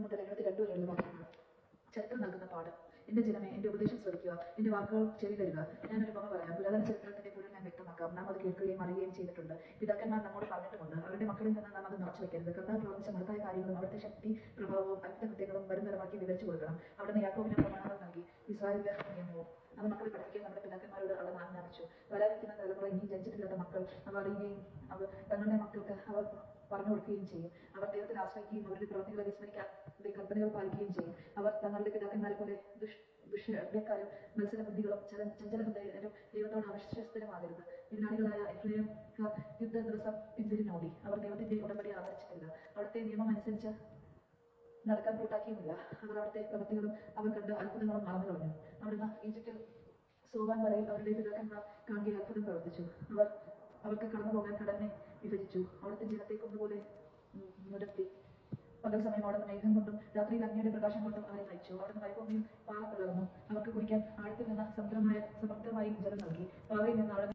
ഇരുപത്തൊന്ന് രംഗത്ത് എഴുപത്തിരണ്ട് വരെയുള്ള വാക്യങ്ങൾ. ചരിത്രം നൽകുന്ന പാഠം. എന്റെ ജനമേ എന്റെ ഉപദേശം ശ്രദ്ധിക്കുക എന്റെ വാക്കുകൾ ചെവി തരിക ഞാനൊരു ഉപമ പറയാം. പുരാതന ചരിത്രത്തിന്റെ പൊരുൾ ഞാൻ വ്യക്തമാക്കാം. നാം അത് കേൾക്കുകയും അറിയുകയും ചെയ്തിട്ടുണ്ട്. പിതാക്കന്മാർ നമ്മോട് പറഞ്ഞിട്ടുമുണ്ട്. അവരുടെ മക്കളിൽ നിന്ന് നാം അത് മറച്ചു വെക്കരുത് കർത്താവ് പ്രവർത്തിച്ച മഹത്തായ കാര്യങ്ങളും അവിടുത്തെ ശക്തി പ്രഭാവവും അത്ഭുത കൃത്യങ്ങളും വരും തലമാക്കി വിവരിച്ചു കൊടുക്കണം. അവിടുന്ന് യാക്കോബിന് പ്രമാണങ്ങൾ നൽകി. ഇസ്രായേലിന്റെ നിയമവും. അത് മക്കളെ പഠിപ്പിക്കാൻ നമ്മുടെ പിതാക്കന്മാരോട് അവിടെ ആജ്ഞാപിച്ചു വരാതിരിക്കുന്ന തലമുറ ഇനി ജനിച്ചിട്ടില്ലാത്ത മക്കൾ അവ അറിയുകയും അവർ തങ്ങളുടെ മക്കൾക്ക് അവർ കൊടുക്കുകയും ചെയ്യും. അവർ ദൈവത്തിൽ ആശ്രയിക്കുകയും അവരുടെ പ്രവൃത്തികളെ വിസ്മരിക്കാതെ കൽപ്പനകൾ പാലിക്കുകയും ചെയ്യും. അവർ തങ്ങളുടെ പിതാക്കന്മാരെ പോലെ ദുഷ് ദുഷ്യക്കാരും മത്സര ബുദ്ധികളും ചല ചഞ്ചല ഹൃദയരും ദൈവത്തോട് അവിശ്വസ്തരുമാകരുത്. എതിരാളികളായ എഫ്രൈംകാർ യുദ്ധ ദിവസം പിന്തിരിഞ്ഞോടി അവർ ദൈവത്തിന്റെ ഉടമ്പടി ആദരിച്ചിട്ടില്ല. അവിടുത്തെ നിയമം അനുസരിച്ച് നടക്കാൻ കൂട്ടാക്കിയുമില്ല. അവർ അവിടുത്തെ പ്രവൃത്തികളും അവർ കണ്ട അത്ഭുതങ്ങളും മറന്നു കളഞ്ഞു. അവിടുന്ന് ഈജിപ്തിൽ സോവാൻ വരയിൽ അവരുടെ പിതാക്കന്മാർ കാണുകയും അത്ഭുതം പ്രവർത്തിച്ചു. അവർ അവർക്ക് കടന്നു പോകാൻ കടലിനെ വിഭജിച്ചു. അവിടുത്തെ ജനത്തെ കൊണ്ടുപോലെ മുരത്തി പകൽ സമയം അവിടെ നിന്ന് മേഘം കൊണ്ടും രാത്രിയിൽ അഗ്നിയുടെ പ്രകാശം കൊണ്ടും അവരെ നയിച്ചു. അവിടുന്ന് മരുഭൂമിയിൽ പാറ പിളർന്നു അവർക്ക് കുടിക്കാൻ ആഴത്തിൽ നിന്ന് സമുദ്രമായ സമൃദ്ധമായി ജലം നൽകി. പാറയിൽ നിന്ന് അവിടെ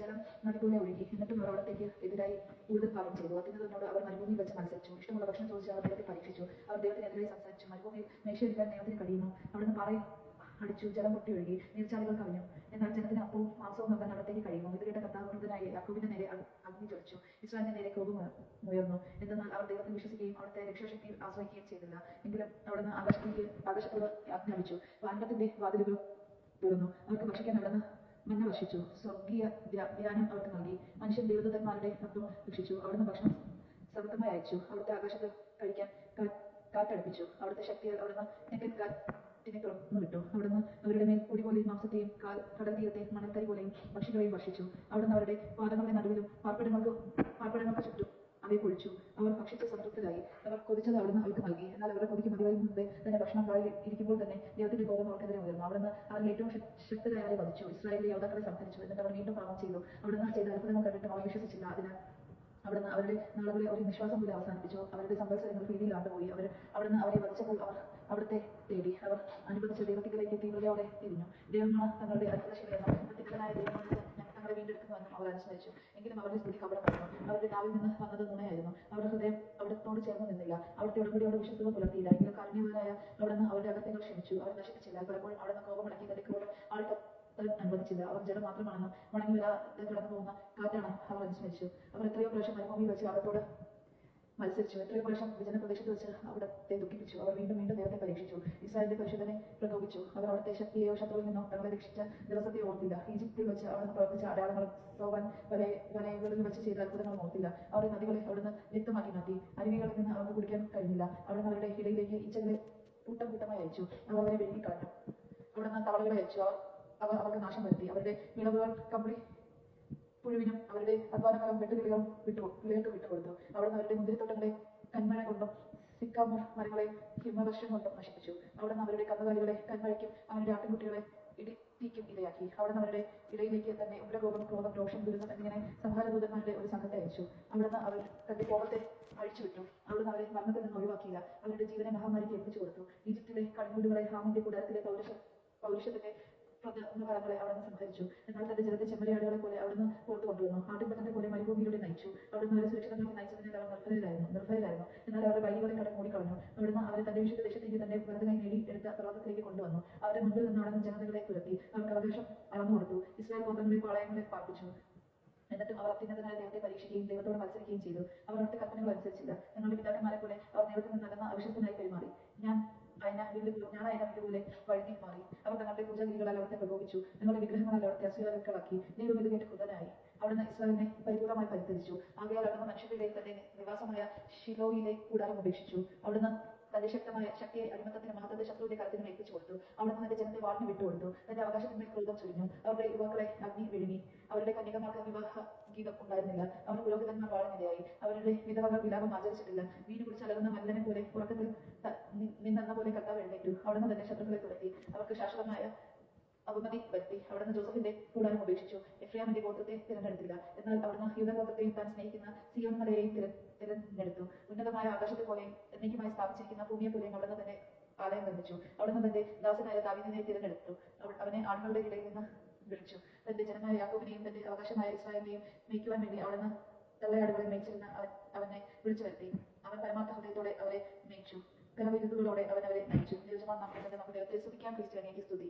ജലം നദി പോലെ ഒഴുകി. എന്നിട്ടും അവർ അവിടത്തേക്ക് എതിരായി കൂടുതൽ പാപം ചെയ്തു. അത്യുന്നതനോട് അവർ മരുഭൂമിയിൽ വെച്ച് മത്സരിച്ചു. ഇഷ്ടമുള്ള ഭക്ഷണം ചോദിച്ച് അവർ ദൈവത്തെ പരീക്ഷിച്ചു. അവർ ദൈവത്തിനെതിരായി സംസാരിച്ചു. മരുഭൂമിയിൽ മേശയിരിക്കാൻ ദൈവത്തിന് കഴിയുന്നു അവിടുന്ന് പാറയിൽ അടിച്ചു ജലം പൊട്ടി ഒഴുകി. നീർച്ചാലുകൾ കവിഞ്ഞു. എന്നാൽ ജനത്തിന് അപ്പവും മാംസവും നൽകാൻ അവിടത്തേക്ക് കഴിയുമോ? ഇത് കേട്ട കർത്താവ് ക്രുദ്ധനായി യാക്കോബിന്റെ നേരെ ഇസ്രായേലിന്റെ നേരെ കോപം ഉയ- ഉയർന്നു. എന്തെന്നാൽ അവർ ദൈവത്തെ വിശ്വസിക്കുകയും അവിടുത്തെ രക്ഷാശക്തിയിൽ ആശ്രയിക്കുകയും ചെയ്തില്ല. എങ്കിലും അവിടുന്ന് ആകാശത്തേക്ക് ആകാശത്തോട് ആജ്ഞാപിച്ചു വാനത്തിന്റെ വാതിലുകൾ തുറന്നു. അവർക്ക് ഭക്ഷിക്കാൻ അവിടുന്ന് മഞ്ഞ വർഷിച്ചു. സ്വർഗീയ ധ്യാ- ധ്യാനം അവർക്ക് നൽകി. മനുഷ്യൻ ദൈവദൂതന്മാരുടെ അപ്പം ഭക്ഷിച്ചു അവിടുന്ന് ഭക്ഷണം സമൃദ്ധമായി അയച്ചു. അവിടുത്തെ ആകാശത്ത് കഴിക്കാൻ കാറ്റടുപ്പിച്ചു. അവിടുത്തെ ശക്തിയാൽ അവിടുന്ന് തെക്കൻ കാറ്റിനെ തുറന്നു വിട്ടു. അവിടുന്ന് അവരുടെ മേൽ പൊടി പോലെയും മാംസത്തെയും കാൽ കടൽ തീരത്തെ മണൽത്തരി പോലെയും പക്ഷികളെയും ഭക്ഷിച്ചു അവിടുന്ന് അവരുടെ പാദങ്ങളുടെ നടുവിലും പാർപ്പിടങ്ങൾക്ക് പാർപ്പിടങ്ങൾക്ക് ചുറ്റും അവയെ പൊഴിച്ചു അവർ ഭക്ഷിച്ച് സംതൃപ്തരായി. അവർ കൊതിച്ചത് അവിടുന്ന് അവർക്ക് നൽകി. എന്നാൽ അവരുടെ കൊതിക്ക് മതിയായി മുമ്പേ തന്നെ ഭക്ഷണം വായിൽ ഇരിക്കുമ്പോൾ തന്നെ ദൈവത്തിന്റെ കോപം അവർക്കെതിരെ ഉയർന്നു. അവിടുന്ന് അവരിൽ ഏറ്റവും ശക്- ശക്തരായവരെ വധിച്ചു? ഇസ്രായേലിലെ യോദ്ധാക്കളെ സംഹരിച്ചു. എന്നിട്ട് അവർ വീണ്ടും പാപം ചെയ്തു. അവിടുന്ന് ചെയ്ത അത്ഭുതങ്ങൾ കണ്ടിട്ടും അവർ വിശ്വസിച്ചില്ല. അതിനാൽ അവിടുന്ന് അവരുടെ നാളുകളെ ഒരു നിശ്വാസം പോലെ അവസാനിപ്പിച്ചു. അവരുടെ സമ്പത്സരങ്ങൾ ഭീതിയിൽ ആണ്ടുപോയി അവർ അവിടുന്ന് അവരെ വധിച്ചപ്പോൾ അവർ അവിടുത്തെ തേടി. അവർ അനുവദിച്ച ദൈവത്തിലേക്ക് തീവ്രതയോടെ തിരിഞ്ഞു. ദൈവമാണ് തങ്ങളുടെ അത്ഭുതശീലയെന്നും അത്യുന്നതനായ ദൈവമാണ് തങ്ങളെ വീണ്ടെടുക്കുന്നുവെന്നും അവർ അനുസ്മരിച്ചു. എങ്കിലും അവരുടെ സ്ഥിതി കപടമായിരുന്നു. അവരുടെ നാവിൽ നിന്ന് വന്നത് നുണയായിരുന്നു. അവരുടെ ഹൃദയം അവിടത്തോട് ചേർന്ന് നിന്നില്ല. അവിടുത്തെ ഉടമ്പടിയോട് വിശ്വസത പുലർത്തിയില്ല. എങ്കിലും കാരുണ്യവാനായ അവിടുന്ന് അവരുടെ അകത്തേക്ക് ക്ഷമിച്ചു. അവർ നശിപ്പിച്ചില്ല. പലപ്പോഴും അവിടുന്ന് കോപമടക്കി കടിക്കുമ്പോൾ ക്രോധം കത്താൻ അനുവദിച്ചില്ല. അവർ ജഡം മാത്രമാണെന്നും മടങ്ങി വരാ കടന്നു പോകുന്ന കാറ്റാണെന്നും അവർ അനുസ്മരിച്ചു അവർ എത്രയോ പ്രാവശ്യം മരുഭൂമിയിൽ വെച്ച് അവരോട് മത്സരിച്ചു. എത്രയോ പ്രാവശ്യം വിജന പ്രദേശത്ത് വെച്ച് അവിടത്തെ ദുഃഖിപ്പിച്ചു. അവർ വീണ്ടും വീണ്ടും ദൈവത്തെ പരീക്ഷിച്ചു. ഇസ്രായേലിന്റെ പരിശുദ്ധനെ പ്രകോപിച്ചു. അവർ അവിടുത്തെ ശക്തിയെയോ ശത്രുവിൽ നിന്നോ തങ്ങളെ രക്ഷിച്ച ദിവസത്തെ ഓർത്തില്ല. ഈജിപ്തിൽ വെച്ച് അവിടുന്ന് പ്രവർത്തിച്ച അടയാളങ്ങളും സോവൻ വരെ വലയകളിൽ വെച്ച് ചെയ്ത അത്ഭുതങ്ങളും ഓർത്തില്ല. അവരുടെ നദികളെ അവിടുന്ന് വ്യക്തമാക്കി മാറ്റി. അരുവികളിൽ നിന്ന് അവർക്ക് കുടിക്കാൻ കഴിഞ്ഞില്ല. അവിടുന്ന് അവരുടെ ഇടയിലേക്ക് ഈച്ചകളെ കൂട്ടം കൂട്ടമായി അയച്ചു. അവർ അവരെ വിഴുങ്ങിക്കളഞ്ഞു അവിടുന്ന് തവളകളെ അയച്ചു. അവർ അവർ അവർക്ക് നാശം വരുത്തി. അവരുടെ വിളവുകൾ കമ്പിളി പുഴുവിനും അവരുടെ അധ്വാനഫലം വെട്ടുകിളികളും വിട്ടു കിളികൾക്ക് വിട്ടുകൊടുത്തു. അവിടുന്ന് അവരുടെ മുന്തിരിത്തോട്ടങ്ങളെ കന്മഴ കൊണ്ടും സിക്കാമ മരങ്ങളെ ഹിമവർഷം കൊണ്ടും നശിപ്പിച്ചു. അവിടുന്ന് അവരുടെ കന്നുകാലികളെ കന്മഴയ്ക്കും അവരുടെ ആട്ടിൻകുട്ടികളെ ഇടി ഇടിത്തീക്കും ഇരയാക്കി. അവിടുന്ന് അവരുടെ ഇടയിലേക്ക് തന്നെ ഉഗ്രകോപം ക്രോധം രോഷം ദുരിതം എന്നിങ്ങനെ സംഹാരദൂതന്മാരുടെ ഒരു സംഘത്തെ അയച്ചു. അവിടുന്ന് അവർ തന്റെ കോപത്തെ അഴിച്ചുവിട്ടു. അവിടുന്ന് അവരെ മരണത്തിൽ നിന്ന് ഒഴിവാക്കിയില്ല. അവരുടെ ജീവനെ മഹാമാരിക്ക് ഏൽപ്പിച്ചു കൊടുത്തു. ഈജിപ്തിലെ കൺകൂടുകളെ ഹാമിന്റെ കൂടാരത്തിലെ പൗരുഷ പൗരുഷത്തിന്റെ ഫലങ്ങളെ അവിടുന്ന് സംഹരിച്ചു എന്നാൽ തന്റെ ജലത്തെ ചെമ്മരിയാടുകളെ പോലെ അവിടുന്ന് പുറത്തു കൊണ്ടുവന്നു. ആട്ടിൻപറ്റത്തെ പോലെ മരുഭൂമിയിലൂടെ നയിച്ചു. അവിടുന്ന് അവരെ സുരക്ഷിതമായി നയിച്ചതിനാൽ അവർ നിർഭയരായിരുന്നു. നിർഭയരായിരുന്നു. എന്നാൽ അവരുടെ വൈകികളെ കടം മൂടിക്കളഞ്ഞു. അവിടുന്ന് അവരെ തന്റെ വിശുദ്ധ ദേശത്തേക്ക് തന്റെ വലതുകൈ നേടി എടുത്ത പർവതത്തിലേക്ക് കൊണ്ടുവന്നു. അവരുടെ മുമ്പിൽ നിന്ന് അവിടുന്ന് ജനതകളെ തുരത്തി അവർക്ക് അവകാശം അളന്നു കൊടുത്തു. ഇസ്രായേൽ ഗോത്രങ്ങളെ പാളയങ്ങളെ പാർപ്പിച്ചു. എന്നിട്ടും അവർ അത്യുന്നതനായ ദൈവത്തെ പരീക്ഷിക്കുകയും ദൈവത്തോട് മത്സരിക്കുകയും ചെയ്തു. അവർ അവരുടെ കൽപ്പനകൾ അനുസരിച്ചില്ല. ഞങ്ങളുടെ പിതാക്കന്മാരെ പോലെ അവർ ദൈവത്തിൽ നിന്ന് നടന്ന അവിശ്വസ്തനായി പെരുമാറി. ഞാൻ അയന വീണ്ടും ഞാൻ അയന വില്ല് പോലെ വഴുതി മാറി. അവർ തങ്ങളുടെ പൂജാഗിരികളാൽ അവിടുത്തെ പ്രകോപിച്ചു. ഞങ്ങളുടെ വിഗ്രഹങ്ങളാൽ അവിടുത്തെ അസുഖങ്ങളാക്കി ദൈവം ഇത് കേട്ട് അവിടെ അവിടുന്ന് ഇസ്രായേലിനെ പരിപൂർണമായി പരിഹരിച്ചു ആകയാൽ അവിടുന്ന് മനുഷ്യരുടെ തന്റെ നിവാസമായ ഷിലോയിലെ കൂടാരം ഉപേക്ഷിച്ചു. അവിടുന്ന് തന്റെ ശക്തമായ ശക്തിയെ അടിമത്തത്തിന് മഹത്വത്തെ ശത്രുവിന്റെ കരത്തിന് ഏൽപ്പിച്ചു കൊടുത്തു. അവിടുന്ന് തന്റെ ജനത്തെ വാളിന് വിട്ടുകൊടുത്തു. തന്റെ അവകാശത്തിന്മേൽ ക്രോധം ചൊരിഞ്ഞു. അവരുടെ യുവാക്കളെ അഗ്നി വിഴുങ്ങി. വാളിനിരയായി അവരുടെ വിധവകൾ വിലാപം ആചരിച്ചിട്ടില്ല. വീട് കുടിച്ച് അലകുന്ന മല്ലനെ പോലെ ഉറക്കത്തിൽ നിന്നെന്ന പോലെ കർത്താവ് എഴുന്നേറ്റു. അവിടുന്ന് തന്റെ ശത്രുക്കളെ തുരത്തി. അവർക്ക് ശാശ്വതമായ അവമതി വരുത്തി. അവിടുന്ന് ജോസഫിന്റെ കൂടാരം ഉപേക്ഷിച്ചു. എഫ്രിയാമിന്റെ ഗോത്രത്തെ തിരഞ്ഞെടുത്തില്ല. എന്നാൽ അവിടുന്ന് യൂതഗോത്രത്തെയും താൻ സ്നേഹിക്കുന്ന സിയോൻ തിരഞ്ഞെടുത്തു. ഉന്നതമായ ആകാശത്തെ പോലെ എന്നേക്കുമായി സ്ഥാപിച്ചിരിക്കുന്ന ഭൂമിയെ പോലെയും അവിടുന്ന് തന്നെ ആലയം നിർമ്മിച്ചു. അവിടുന്ന് തന്റെ ദാസനായ ദാവിനെ തിരഞ്ഞെടുത്തു. അവനെ ആളുകളുടെ ഇടയിൽ നിന്ന് വിളിച്ചു. തന്റെ ജനമായ യാക്കോബിനെയും തന്റെ അവകാശമായ ഇസ്രായേലിനെയും നയിക്കുവാൻ വേണ്ടി അവിടുന്ന് തള്ളയാടുകളെ മേച്ചിരുന്ന അവൻ അവനെ വിളിച്ചു വരുത്തി. അവൻ പരമാർത്ഥ ഹൃദയത്തോടെ അവരെ മേച്ചു കരവിരുതുകളോടെ അവൻ അവരെ നയിച്ചു. യജമാൻ നാം നമുക്ക് ദൈവത്തെ സ്തുതിക്കാൻ ക്രിസ്ത്യാനിക്ക് സ്തുതി.